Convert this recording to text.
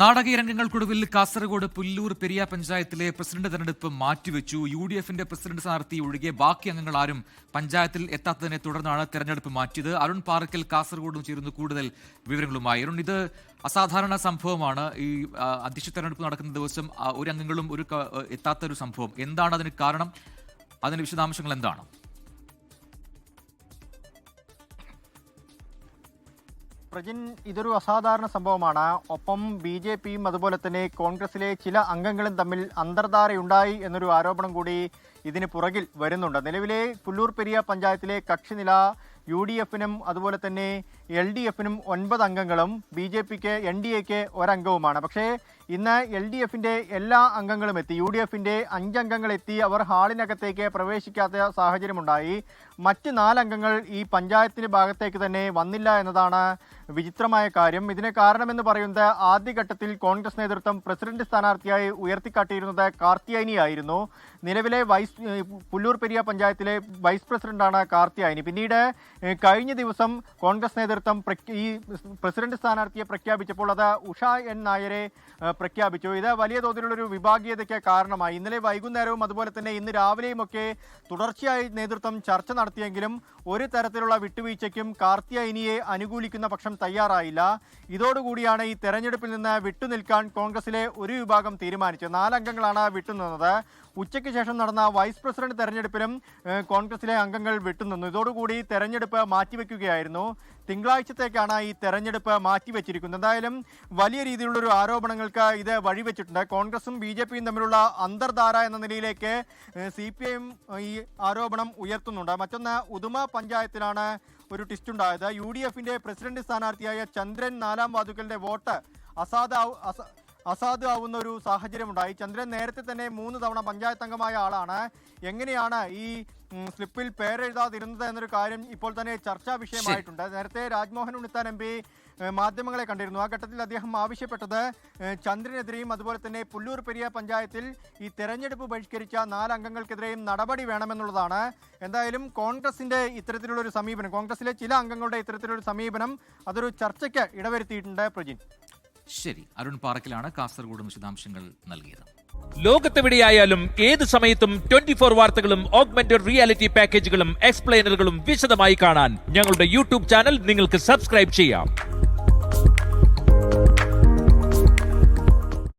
നാടകീയ രംഗങ്ങൾക്കൊടുവിൽ കാസർഗോഡ് പുല്ലൂർ പെരിയ പഞ്ചായത്തിലെ പ്രസിഡന്റ് തെരഞ്ഞെടുപ്പ് മാറ്റിവെച്ചു. യു ഡി എഫിന്റെ പ്രസിഡന്റ് സ്ഥാനാർത്ഥി ഒഴികെ ബാക്കി അംഗങ്ങൾ ആരും പഞ്ചായത്തിൽ എത്താത്തതിനെ തുടർന്നാണ് തെരഞ്ഞെടുപ്പ് മാറ്റിയത്. അരുൺ പാറക്കൽ കാസർഗോഡും ചേരുന്നു കൂടുതൽ വിവരങ്ങളുമായി. അരുൺ ഇത് അസാധാരണ സംഭവമാണ്. ഈ അധ്യക്ഷ തെരഞ്ഞെടുപ്പ് നടക്കുന്ന ദിവസം ഒരു അംഗങ്ങളും ഒരു എത്താത്ത ഒരു സംഭവം. എന്താണ് അതിന് കാരണം? അതിന്റെ വിശദാംശങ്ങൾ എന്താണ്? പ്രജിൻ ഇതൊരു അസാധാരണ സംഭവമാണ്. ഒപ്പം ബി ജെ പിയും അതുപോലെ തന്നെ കോൺഗ്രസിലെ ചില അംഗങ്ങളും തമ്മിൽ അന്തർധാരയുണ്ടായി എന്നൊരു ആരോപണം കൂടി ഇതിന് പുറകിൽ വരുന്നുണ്ട്. നിലവിലെ പുല്ലൂർ പെരിയ പഞ്ചായത്തിലെ കക്ഷിനില യു ഡി എഫിനും അതുപോലെ തന്നെ എൽ ഡി എഫിനും ഒൻപത് അംഗങ്ങളും ബി ജെ പിക്ക് എൻ ഡി എക്ക് ഒരംഗവുമാണ്. പക്ഷേ ഇന്ന് എൽ ഡി എഫിന്റെ എല്ലാ അംഗങ്ങളും എത്തി. യു ഡി എഫിന്റെ അഞ്ചംഗങ്ങൾ എത്തി. അവർ ഹാളിനകത്തേക്ക് പ്രവേശിക്കാത്ത സാഹചര്യമുണ്ടായി. മറ്റ് നാലംഗങ്ങൾ ഈ പഞ്ചായത്തിന്റെ ഭാഗത്തേക്ക് തന്നെ വന്നില്ല എന്നതാണ് വിചിത്രമായ കാര്യം. ഇതിന് കാരണമെന്ന് പറയുന്നത് ആദ്യഘട്ടത്തിൽ കോൺഗ്രസ് നേതൃത്വം പ്രസിഡന്റ് സ്ഥാനാർത്ഥിയായി ഉയർത്തിക്കാട്ടിയിരുന്നത് കാർത്തിയായിനിയായിരുന്നു നിലവിലെ വൈസ് പുല്ലൂർ പെരിയ പഞ്ചായത്തിലെ വൈസ് പ്രസിഡന്റാണ് കാർത്തിയായിനി പിന്നീട് കഴിഞ്ഞ ദിവസം കോൺഗ്രസ് നേതൃത്വം ഈ പ്രസിഡന്റ് സ്ഥാനാർത്ഥിയെ പ്രഖ്യാപിച്ചപ്പോൾ അത് ഉഷ എൻ നായരെ പ്രഖ്യാപിച്ചു. ഇത് വലിയ തോതിലുള്ള ഒരു വിഭാഗീയതയ്ക്ക് കാരണമായി. ഇന്നലെ വൈകുന്നേരവും അതുപോലെ തന്നെ ഇന്ന് രാവിലെയുമൊക്കെ തുടർച്ചയായി നേതൃത്വം ചർച്ച നടത്തിയെങ്കിലും ഒരു തരത്തിലുള്ള വിട്ടുവീഴ്ചയ്ക്കും കാർത്തിയായനിയെ അനുകൂലിക്കുന്ന പക്ഷം തയ്യാറായില്ല. ഇതോടുകൂടിയാണ് ഈ തെരഞ്ഞെടുപ്പിൽ നിന്ന് വിട്ടുനിൽക്കാൻ കോൺഗ്രസിലെ ഒരു വിഭാഗം തീരുമാനിച്ചത്. നാലംഗങ്ങളാണ് വിട്ടുനിന്നത്. ഉച്ചയ്ക്ക് ശേഷം നടന്ന വൈസ് പ്രസിഡന്റ് തെരഞ്ഞെടുപ്പിലും കോൺഗ്രസിലെ അംഗങ്ങൾ വിട്ടുനിന്നു. ഇതോടുകൂടി തെരഞ്ഞെടുപ്പ് മാറ്റിവെക്കുകയായിരുന്നു. തിങ്കളാഴ്ചത്തേക്കാണ് ഈ തെരഞ്ഞെടുപ്പ് മാറ്റിവെച്ചിരിക്കുന്നത്. എന്തായാലും വലിയ രീതിയിലുള്ളൊരു ആരോപണങ്ങൾക്ക് ഇത് വഴിവെച്ചിട്ടുണ്ട് കോൺഗ്രസും ബി ജെ പിയും തമ്മിലുള്ള അന്തർധാര എന്ന നിലയിലേക്ക് സി പി ഐയും ഈ ആരോപണം ഉയർത്തുന്നുണ്ട്. മറ്റൊന്ന് ഉദുമ പഞ്ചായത്തിലാണ് ഒരു ട്വിസ്റ്റ് ഉണ്ടായത്. യു ഡി എഫിന്റെ പ്രസിഡന്റ് സ്ഥാനാർത്ഥിയായ ചന്ദ്രൻ നാലാം വാതുക്കലിന്റെ വോട്ട് അസാധ അസ അസാധു ആവുന്ന ഒരു സാഹചര്യമുണ്ടായി. ചന്ദ്രൻ നേരത്തെ തന്നെ മൂന്ന് തവണ പഞ്ചായത്ത് അംഗമായ ആളാണ്. എങ്ങനെയാണ് ഈ സ്ലിപ്പിൽ പേരെഴുതാതിരുന്നത് എന്നൊരു കാര്യം ഇപ്പോൾ തന്നെ ചർച്ചാ വിഷയമായിട്ടുണ്ട്. നേരത്തെ രാജ്മോഹൻ ഉണ്ണിത്താൻ എം പി മാധ്യമങ്ങളെ കണ്ടിരുന്നു. ആ ഘട്ടത്തിൽ അദ്ദേഹം ആവശ്യപ്പെട്ടത് ചന്ദ്രനെതിരെയും അതുപോലെ തന്നെ പുല്ലൂർ പെരിയ പഞ്ചായത്തിൽ ഈ തെരഞ്ഞെടുപ്പ് ബഹിഷ്കരിച്ച നാലംഗങ്ങൾക്കെതിരെയും നടപടി വേണമെന്നുള്ളതാണ്. എന്തായാലും കോൺഗ്രസിന്റെ ഇത്തരത്തിലുള്ള ഒരു സമീപനം കോൺഗ്രസിലെ ചില അംഗങ്ങളുടെ ഇത്തരത്തിലൊരു സമീപനം അതൊരു ചർച്ചയ്ക്ക് ഇടവരുത്തിയിട്ടുണ്ട് പ്രജിൻ. ശരി. അരുൺ പാറക്കിലാണ് കാസർഗോഡ് വിശദാംശങ്ങൾ നൽകിയത്. ലോകത്തെവിടെയായാലും ഏത് സമയത്തും ട്വന്റി ഫോർ വാർത്തകളും ഓഗ്മെന്റഡ് റിയാലിറ്റി പാക്കേജുകളും എക്സ്പ്ലെയിനറുകളും വിശദമായി കാണാൻ ഞങ്ങളുടെ യൂട്യൂബ് ചാനൽ നിങ്ങൾക്ക് സബ്സ്ക്രൈബ് ചെയ്യാം.